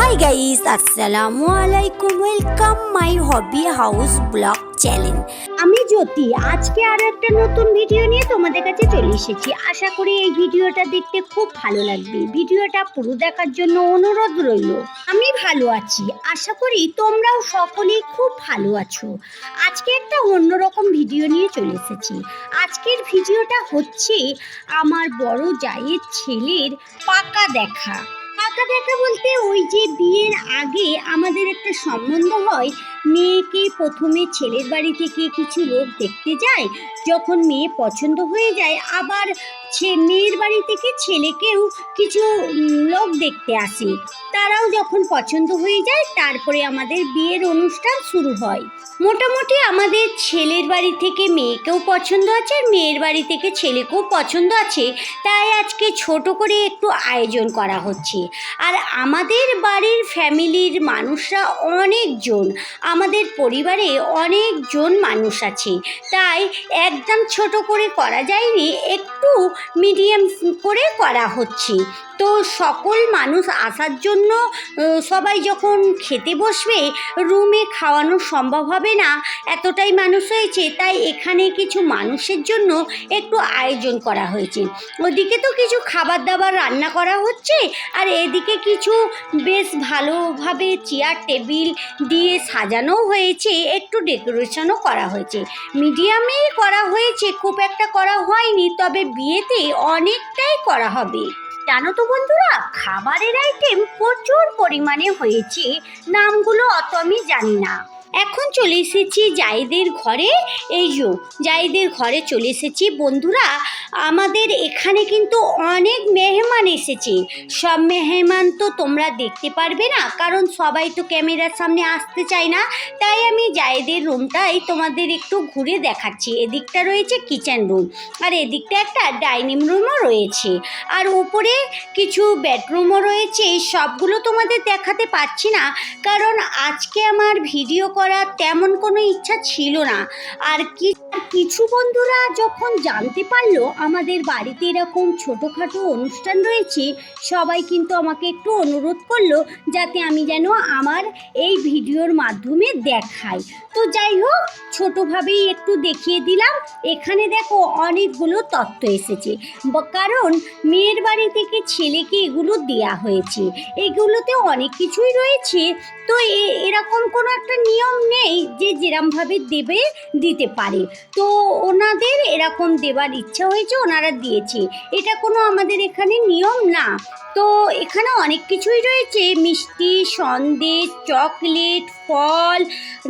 High guys আসসালামু আলাইকুম welcome my hobby house blog channel আমি জ্যোতি, আজকে আরও একটা নতুন ভিডিও নিয়ে তোমাদের কাছে চলে এসেছি। আশা করি এই ভিডিওটা দেখতে খুব ভালো লাগবে। ভিডিওটা পুরো দেখার জন্য অনুরোধ রইল। আমি ভালো আছি। আশা করি তোমরাও সকলেই খুব ভালো আছো। আজকে একটা অন্যরকম ভিডিও নিয়ে চলে এসেছি। আজকের ভিডিওটা হচ্ছে আমার বড় জায়ের ছেলের পাকা দেখা। পাকা দেখা বলতে ওই যে বিয়ের আগে আমাদের একটা সম্বন্ধ হয়, মেয়েকে প্রথমে ছেলের বাড়ি থেকে কিছু লোক দেখতে যায়, যখন মেয়ে পছন্দ হয়ে যায়, আবার মেয়ের বাড়ি থেকে ছেলেকেও কিছু লোক দেখতে আসে। তারাও যখন পছন্দ হয়ে যায়, তারপরে আমাদের বিয়ের অনুষ্ঠান শুরু হয়। মোটামুটি আমাদের ছেলের বাড়ি থেকে মেয়েকেও পছন্দ আছে আর মেয়ের বাড়ি থেকে ছেলেকেও পছন্দ আছে। তাই আজকে ছোট করে একটু আয়োজন করা হচ্ছে। আর আমাদের বাড়ির ফ্যামিলির মানুষরা অনেকজন, আমাদের পরিবারে অনেকজন মানুষ আছে। তাই একদম ছোট করে করা যায়নি, একটু মিডিয়াম করে করা হচ্ছে। তো সকল মানুষ আসার জন্য সবাই যখন খেতে বসবে রুমে খাওয়ানো সম্ভব হবে না, এতটাই মানুষ হয়েছে, তাই এখানে কিছু মানুষের জন্য একটু আয়োজন করা হয়েছে। ওদিকে তো কিছু খাবার দাবার রান্না করা হচ্ছে, আর এদিকে কিছু বেশ ভালোভাবে চেয়ার টেবিল দিয়ে সাজানো হয়েছে, একটু ডেকোরেশনও করা হয়েছে। মিডিয়ামেই করা হয়েছে, খুব একটা করা হয়নি, তবে বিয়েতে অনেকটাই করা হবে। জানো তো বন্ধুরা, খাবারের আইটেম প্রচুর পরিমাণে হয়েছে। নামগুলো অত আমি জানি না। এখন চলে এসেছি জাইদের ঘরে। এই যো, জাইদের ঘরে চলে এসেছি। বন্ধুরা, আমাদের এখানে কিন্তু অনেক মেহমান এসেছে। সব মেহমান তো তোমরা দেখতে পারবে না, কারণ সবাই তো ক্যামেরার সামনে আসতে চায় না। তাই আমি জায়েদের রুমটাই তোমাদের একটু ঘুরে দেখাচ্ছি। এদিকটা রয়েছে কিচেন রুম, আর এদিকটা একটা ডাইনিং রুমও রয়েছে। আর উপরে কিছু বেডরুমও রয়েছে। সবগুলো তোমাদের দেখাতে পারছি না, কারণ আজকে আমার ভিডিও করার তেমন কোনো ইচ্ছা ছিল না। আর কি কিছু বন্ধুরা যখন জানতে পারল আমাদের বাড়িতে এরকম ছোটোখাটো অনুষ্ঠান রয়েছে, সবাই কিন্তু আমাকে একটু অনুরোধ করল যাতে আমি যেন আমার এই ভিডিওর মাধ্যমে দেখাই। তো যাই হোক, ছোটোভাবেই একটু দেখিয়ে দিলাম। এখানে দেখো অনেকগুলো তত্ত্ব এসেছে। কারণ মেয়ের বাড়ি থেকে ছেলেকে এগুলো দেয়া হয়েছে। এগুলোতে অনেক কিছুই রয়েছে। তো এরকম কোনো একটা নিয়ম নেই যে যেরমভাবে দেবে, দিতে পারে। তো ওনাদের এরকম দেবার ইচ্ছা হয়েছে, ওনারা দিয়েছে। এটা কোনো আমাদের এখানে নিয়ম না। তো এখানে অনেক কিছুই রয়েছে। মিষ্টি, সন্দেশ, চকলেট, ফল,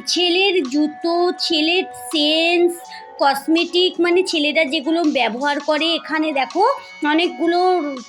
ছেলের জুতো, ছেলের সেন্স কসমেটিক মানে ছেলেরা যেগুলো ব্যবহার করে এখানে দেখো, অনেকগুলো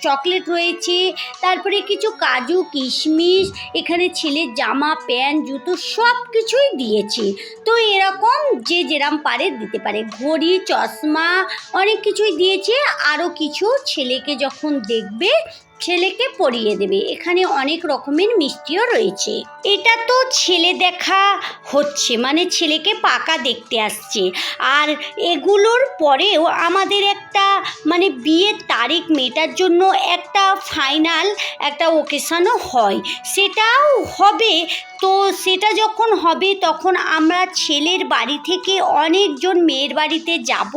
চকলেট রয়েছে, তারপরে কিছু কাজু, কিশমিশ, এখানে ছেলের জামা, প্যান্ট, জুতো সব কিছুই দিয়েছে। তো এরকম যে যেরাম পারে দিতে পারে। ঘড়ি, চশমা অনেক কিছুই দিয়েছে। আরও কিছু ছেলেকে যখন দেখবে ছেলেকে পরিয়ে দেবে। এখানে অনেক রকমের মিষ্টিও রয়েছে। এটা তো ছেলে দেখা হচ্ছে মানে ছেলেকে পাকা দেখতে আসছে। আর এগুলোর পরেও আমাদের একটা মানে বিয়ের তারিখ মেটার জন্য একটা ফাইনাল একটা ওকেশনও হয়। সেটাও হবে। তো সেটা যখন হবে, তখন আমরা ছেলের বাড়ি থেকে অনেকজন মেয়ের বাড়িতে যাব।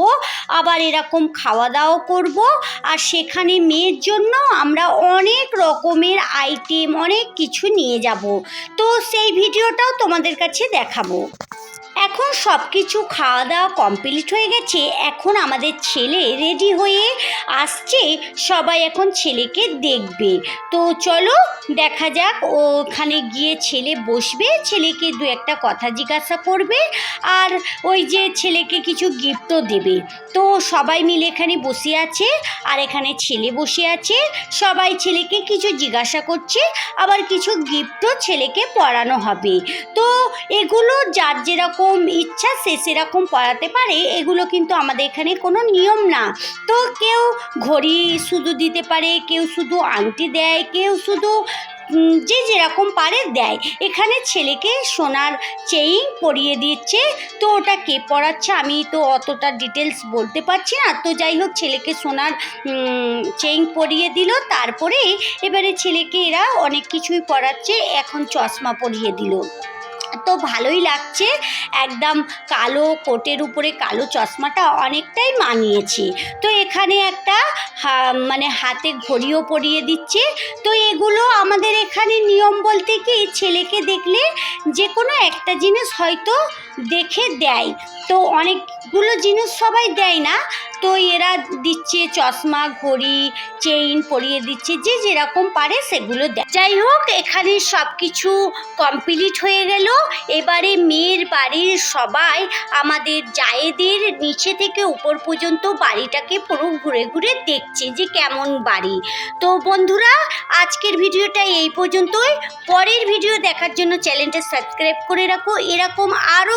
আবার এরকম খাওয়া দাওয়া করব। আর সেখানে মেয়ের জন্য আমরা অনেক রকমের আইটেম অনেক কিছু নিয়ে যাব। তো সেই ভিডিওটাও তোমাদের কাছে দেখাবো। এখন সব কিছু খাওয়া দাওয়া কমপ্লিট হয়ে গেছে। এখন আমাদের ছেলে রেডি হয়ে আসছে। সবাই এখন ছেলেকে দেখবে। তো চলো দেখা যাক, ওখানে গিয়ে ছেলে বসবে, ছেলেকে দু একটা কথা জিজ্ঞাসা করবে, আর ওই যে ছেলেকে কিছু গিফটও দেবে। তো সবাই মিলে এখানে বসে আছে, আর এখানে ছেলে বসে আছে। সবাই ছেলেকে কিছু জিজ্ঞাসা করছে, আবার কিছু গিফটও ছেলেকে পড়ানো হবে। তো এগুলো যার যেরকম ইচ্ছা সে সেরকম পড়াতে পারে, এগুলো কিন্তু আমাদের এখানে কোনো নিয়ম না। তো কেউ ঘড়ি শুধু দিতে পারে, কেউ শুধু আংটি দেয়, কেউ শুধু যে যেরকম পারে দেয়। এখানে ছেলেকে সোনার চেইন পরিয়ে দিচ্ছে। তো ওটা কে পড়াচ্ছে আমি তো অতটা ডিটেলস বলতে পারছি না। তো যাই হোক, ছেলেকে সোনার চেইন পরিয়ে দিল। তারপরে এবারে ছেলেকে এরা অনেক কিছুই পড়াচ্ছে এখন চশমা পরিয়ে দিল। তো ভালোই লাগছে। একদম কালো কোটের উপরে কালো চশমাটা অনেকটাই মানিয়েছে। তো এখানে একটা মানে হাতে ঘড়িও পরিয়ে দিচ্ছে। তো এগুলো আমাদের এখানে নিয়ম বলতে কি, ছেলেকে দেখলে যে কোনো একটা জিনিস হয়তো দেখে দেয়। তো অনেকগুলো জিনিস সবাই দেয় না। তো এরা দিচ্ছে চশমা, ঘড়ি চেইন পরিয়ে দিচ্ছে, যে যেরকম পারে সেগুলো দেয়। যাই হোক, এখানে সব কিছু কমপ্লিট হয়ে গেল। এবারে মেয়ের বাড়ির সবাই আমাদের জায়েদের নিচে থেকে উপর পর্যন্ত বাড়িটাকে পুরো ঘুরে ঘুরে দেখছে যে কেমন বাড়ি। তো বন্ধুরা, আজকের ভিডিওটা এই পর্যন্তই। পরের ভিডিও দেখার জন্য চ্যানেলটা সাবস্ক্রাইব করে রাখো। এরকম আরও